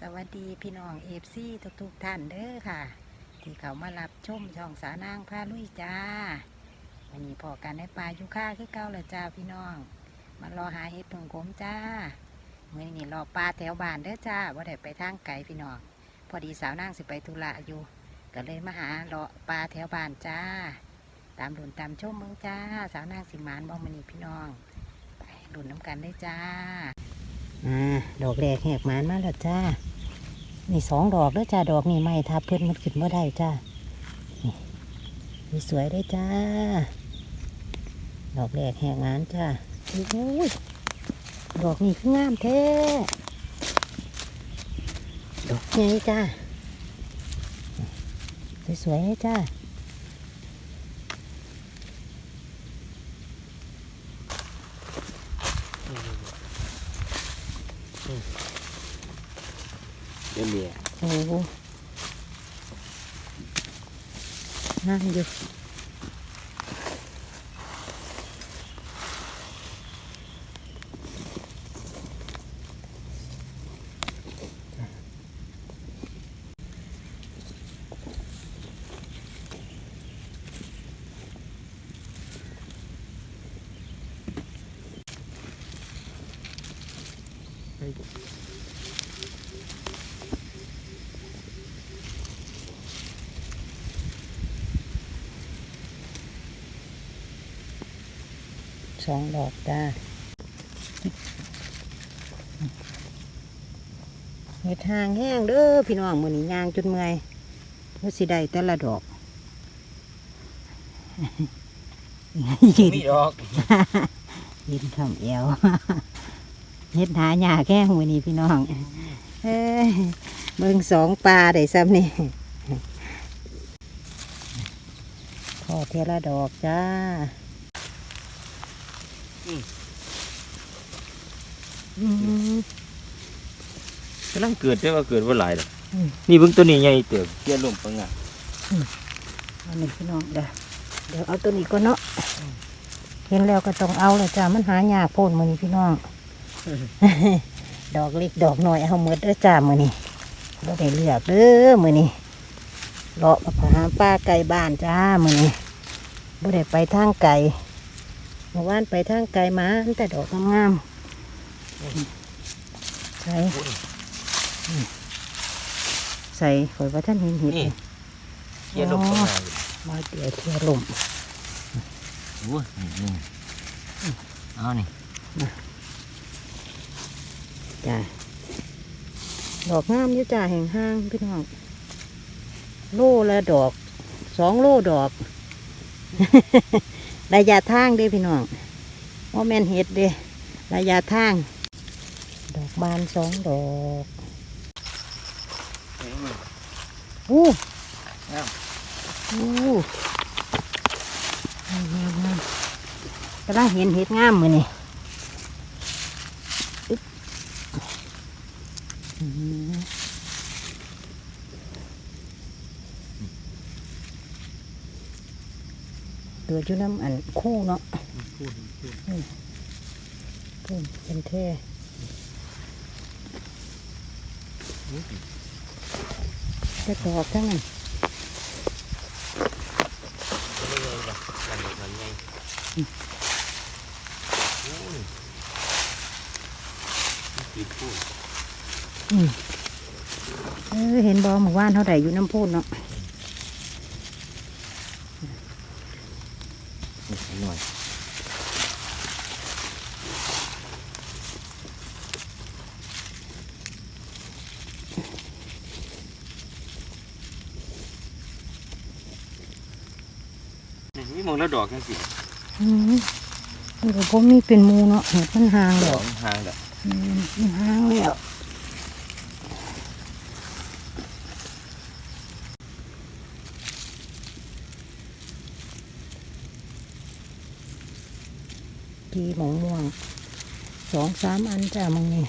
สวัสดีพี่น้องเอฟซีทุกๆท่านเด้อค่ะ ที่เขามารับชมช่องสานางพาลุยจ้าวันนี้พอกันในป่ายุค่าคือเก้าและจ้าพี่น้องมารอหาเห็ดเพิ่งขมจ้าเมื่อนี้รอปลาแถวบ้านเด้อจ้าว่าได้ไปทางไกลพี่น้อง พอดีสาวนางสิไปธุระอยู่ ก็เลยมาหาเลาะปลาแถวบ้านจ้า ตามดุนตามชมเมืองจ้า สาวนางสิมานบ้องมันนี่พี่น้องไปดุนน้ำกันได้จ้า อ่าดอกแรกแหกมานมาแล้วจ้า นี่สองดอกแล้วจ้า ดอกนี่ไม่ทับเพื่อนมันขึ้นมาได้จ้านี่สวยได้จ้า ดอกแรกแหกมานจ้าโอ้ยดอกนี่คืองามแท้ดอกใหญ่จ้าสวยๆเลยจ้า เดี๋ยวเมียโอ้นั่งามอยู่ สองดอกจ้าเห็ดหางแห้งเด้อพี่น้องมือนี้ยางจนเมื่อยว่าสิได้แต่ละดอกยืนมีดอกยืนคำเอวเฮ็ดหาหญ้าแก้งมือนี้พี่น้องเอ้ยเบิ่งสองปลาได้ซ้ำนี่พอเทละดอกจ้าอืม กำลังเกิดได้ว่าเกิดว่าหลายดอกอืม นี่เบิ่งตัวนี้ใหญ่เติบเกี่ยลมปังงาเอาหนึ่งพี่น้องเดี๋ยวเดี๋ยวเอาตัวนี้ก็เนาะเห็นแล้วก็ต้องเอาเลยจ้ามันหายากโพ่นมือนี้พี่น้อง ดอกเล็กดอกน้อยเอาหมดเด้อจ้ามือนี้บ่ได้เลือกเด้อมือนี้เลาะมาหาป้าไก่บ้านจ้ามือนี้บ่ได้ไปทางไก่ เมื่อวานไปทางไก่มาแต่ดอกงามๆใส่อืมใส่ข่อยว่าท่านเห็นเห็ดนี่เลยเกี่ยลมปังงามาเดี๋ยวเที่ยวลมโอ้ยนี่เอานี่จ้าดอกงามอยู่จ้าแห่งห้างพี่น้องโลละดอกสองโลดอก ระยะทางเด้พี่น้องว่าแม่นเห็ดเด้ระยะทาง ดอกบานสองดอกอู้งามอู้งามงามงามกำลังเห็นเห็ดงามมือนี่อึ๊ บอื้อหือตัวจุน้ำอันคู่เนาะพุ่มเป็นแท่จะดอกทั้งนั้นติดพูดอืมเออเห็นบอหมู่บ้านเท่าไหร่อยู่น้ำพุนเนาะ นี่มองแล้วดอกแค่สิอืมนี่ก็ผมมีเป็นหมูเนาะเห็ดมันห่างดแล้อวกห่างแบบอืมมันห่างแล้วกีหมองม่วงสองสามอันจ้ามึงนี่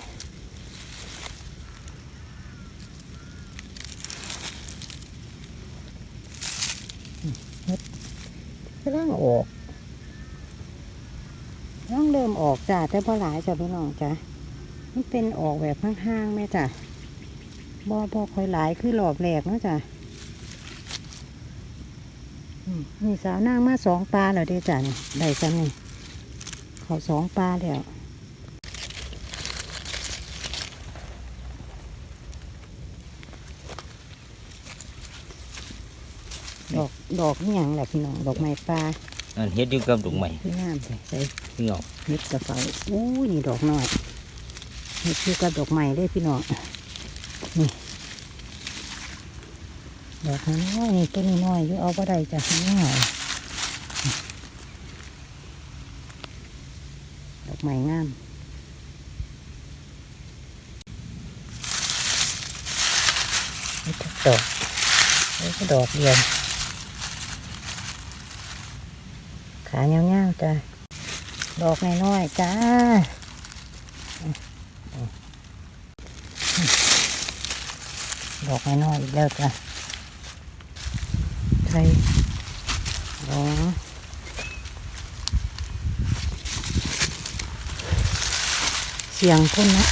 อืมเฮ็ด กำลังออกต้องเริ่มออกจ้าแต่พอหลายจ้ะพี่น้องจ้ะมันเป็นออกแบบห้างๆแม่จ้ะบ่บ่ค่อยหลายคือหลอกแหลกเนาะจ้ะมนี่สาวนางมาสองปลาแล้วเด้จ้ะนี่ได้ซ้ำนี่เขาสองปลาแล้ว ดอกดอกนี่ยังแหละพี่น้องดอกไม้ปลาอันเฮ็ดอยู่กับดอกไม้คืองามเลยใส่พี่น้องเม็ดกระเป๋าอู้ยนี่ดอกน้อยเฮ็ดคือกับดอกไม้เลยพี่น้องนี่ดอกน้อยนี่ต้นน้อยอยู่เอาก็ได้จ้ะนี่หน่อยดอกไม้งามนี่ทุกดอกนี่ก็ดอกเดียว ขาเงาวๆจ้ะดอกน้อยๆจ้าดอกน้อยๆอีกแล้วจ้ะใช่อ๋อเสียงคนนะ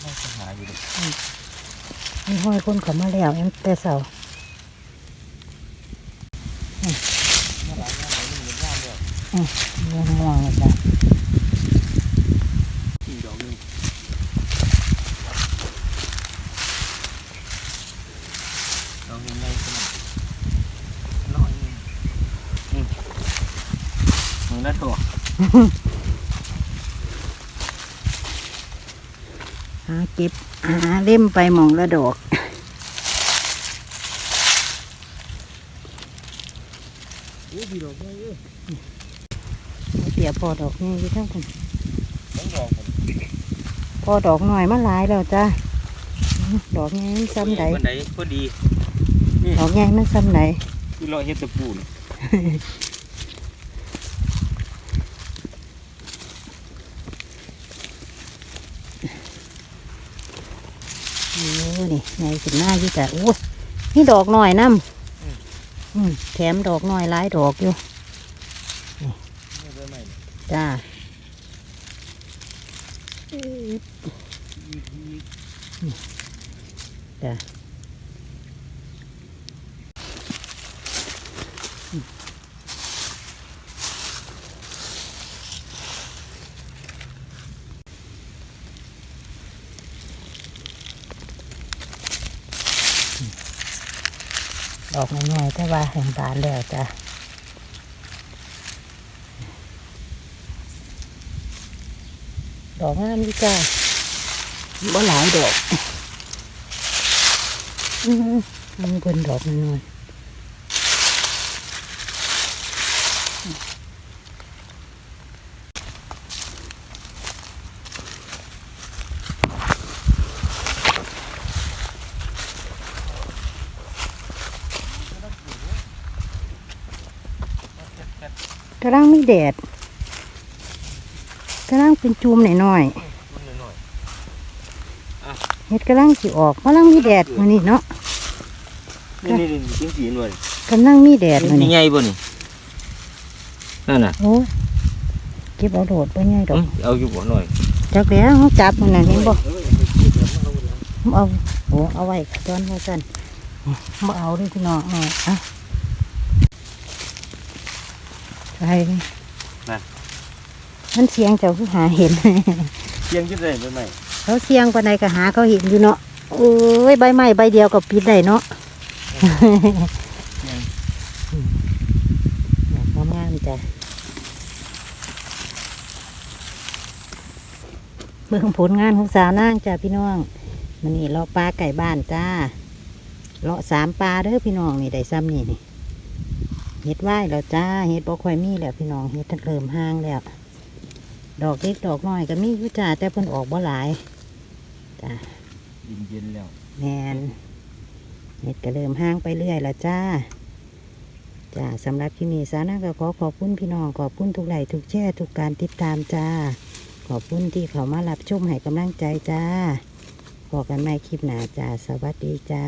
เราจะหาอยู่ดิมีห้อยคนเขามาแล้วเอ็มแต่เสาม ดน้อยหนึงอืมมึงได้ตัวหาเก็บหาเล่มไปมองละดอกโอ้พี่ดอก ญ่เอ้ยเปียพอดอกนี่อยู่ทั้งคนสองดอกพุ่นพอดอกหน่อยมาหลายแล้วจ้ะดอกใหญ่มันซ้ำใดบันไดพอดีดอกใหญ่มันซ้ำใดคือเราเฮ็ดตะปูนโอ้นี่ใหญ่ขึ้นหน้าอยู่จ้ะโอ้ยนี่ดอกหน่อยน้ำอืมแถมดอกหน่อยหลายดอกอยู่ไม่ได้ไหม จ้าจ้ะดอกน้อยๆแต่ว่าแห่งบานแล้วจ้ะ ดอกงามดีจ้าบ่หลายดอกอือมันเป็นดอกน้อยๆกำลังมีแดด กำลังเป็นจูมหน่อยๆต้นน้อยเห็ดกำลังสิออกกำลังมีแดดมานี่เนาะๆนี่นี่นี่จริงสีหน่วยกำลังมีแดดมานี่นี่ใหญ่บ่นี่นั่นน่ะโอ้ยเก็บเอาโดดไปไงดอกอืมเอาอยู่บ่หน่อยจักแล้วเขาจับมันน่ะเห็นบ่เออเอาไปเก็บแล้วมาเอาแล้วเอาโอ้เอาไว้ตอนว่าสั่นมาเอาด้วยพี่น้องหน่อยอะใช่ มันเสียงเจ้าคือหาเห็น เสียงจะได้ไปไหมเขาเสียงปานใดก็หาเขาเห็นอยู่เนาะโอ้ยใบไม้ใบเดียวก็ปิดได้เนาะงามงามๆจ้ะเบิ่งผลงานของสาวนางจ้ะพี่น้องมันนี่เลาะปลาไก่บ้านจ้าเลาะสามปลาเด้อพี่น้องนี่ได้ซ้ำนี่นี่เฮ็ดไหวแล้วจ้าเฮ็ดบ่ค่อยมีแล้วพี่น้องเฮ็ดเริ่มห่างแล้ว ดอกเล็กดอกน้อยก็มีอยู่จ้าแต่เพิ่นออกบ่หลายจ้าเย็นๆแล้วแมนเน็ตก็เริ่มห้างไปเรื่อยแล้วจ้าจ้าสำหรับที่มีสานะก็ขอขอบคุณพี่น้องขอบคุณทุกไลค์ทุกแช่ทุกการติดตามจ้า ขอบคุณที่เขามารับชมให้กำลังใจจ้าพอกันใหม่คลิปหน้าจ้า สวัสดีจ้า